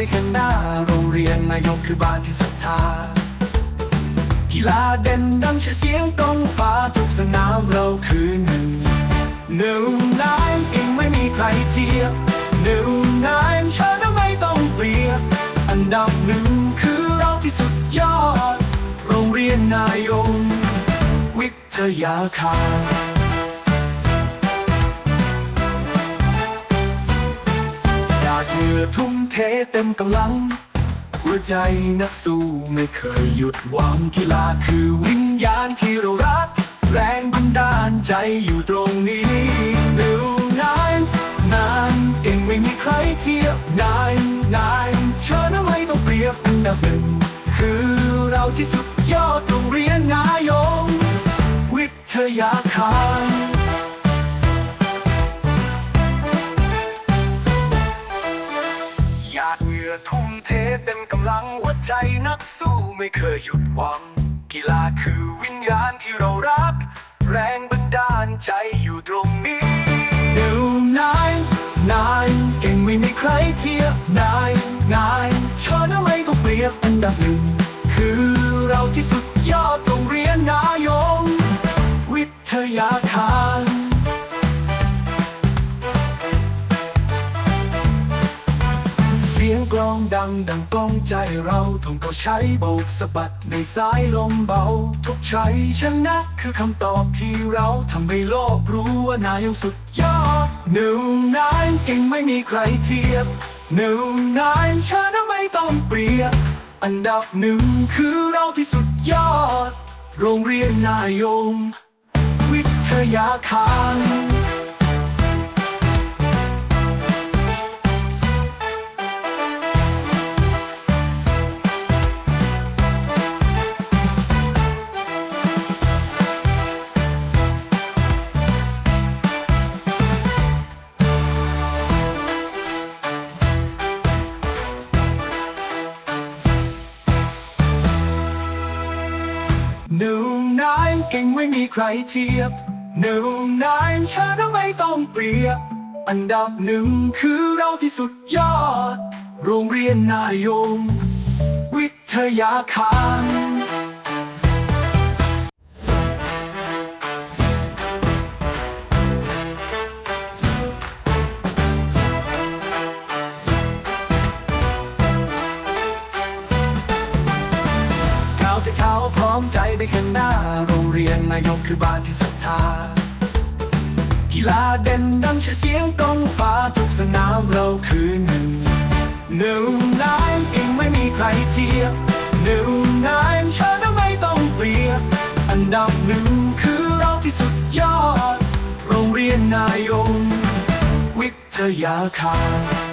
ไปข้างหน้า โรงเรียนนายกคือบ้านที่ศรัทธา กีฬาเด่นดังชื่อเสียงกองฟ้าทุกสนามเราคือหนึ่งหนึ่งนายเองไม่มีใครเทียบหนึ่งนายชนะไม่ต้องเปรียบ อันดับหนึ่งคือเราที่สุดยอด โรงเรียนนายงวิทยาคาร อทุ่มเทเต็มกำลัง หัวใจนักสู้ไม่เคยหยุดหวังกีฬาคือวิญญาณที่เรารัก แรงบันดาลใจอยู่ตรงนี้เร็วนานนานเก่งไม่มีใครเทียบนายนายเชิญนะไมต้องเปรียบอันดับหนึ่งคือเราที่สุดยอดโรงเรียนนายงวิทยาคาร อยากเหงื่อทุ่มเทเต็มกำลังหัวใจนักสู้ไม่เคยหยุดหวัง กีฬาคือวิญญาณที่เรารัก แรงบันดาลใจอยู่ตรงนี้เดี๋ยวนายนายเก่งไม่มีใครเทียบนายนายชนะไม่ต้องเปรียบอันดับหนึ่ง คือเราที่สุดยอดโรงเรียนนายง องดังดังก้องใจเราท่งก็ใช้โบกสะบัดในสายลมเบา ทุกชัยชนะคือคำตอบที่เราทำให้โลกรู้ว่านายงสุดยอดหนึ่งนายเก่งไม่มีใครเทียบหนึ่งนายชนะไม่ต้องเปรียบ อันดับหนึ่งคือเราที่สุดยอด โรงเรียนนายงวิทยาคาร หนึ่งนายเก่งไม่มีใครเทียบหนึ่งนายชนะไม่ต้องเปรียบ อันดับหนึ่งคือเราที่สุดยอด โรงเรียนนายงวิทยาคาร มใจไปข้างหน้า โรงเรียนนายกคือบ้านที่ศรัทธา กีฬาเด่นดังชื่อเสียงกองฟ้าทุกสนามเราคือหนึ่งหนึ่งนายเองไม่มีใครเทียบหนึ่งนายชนะไม่ต้องเปรียบ อันดับหนึ่งคือเราที่สุดยอด โรงเรียนนายงวิทยาคาร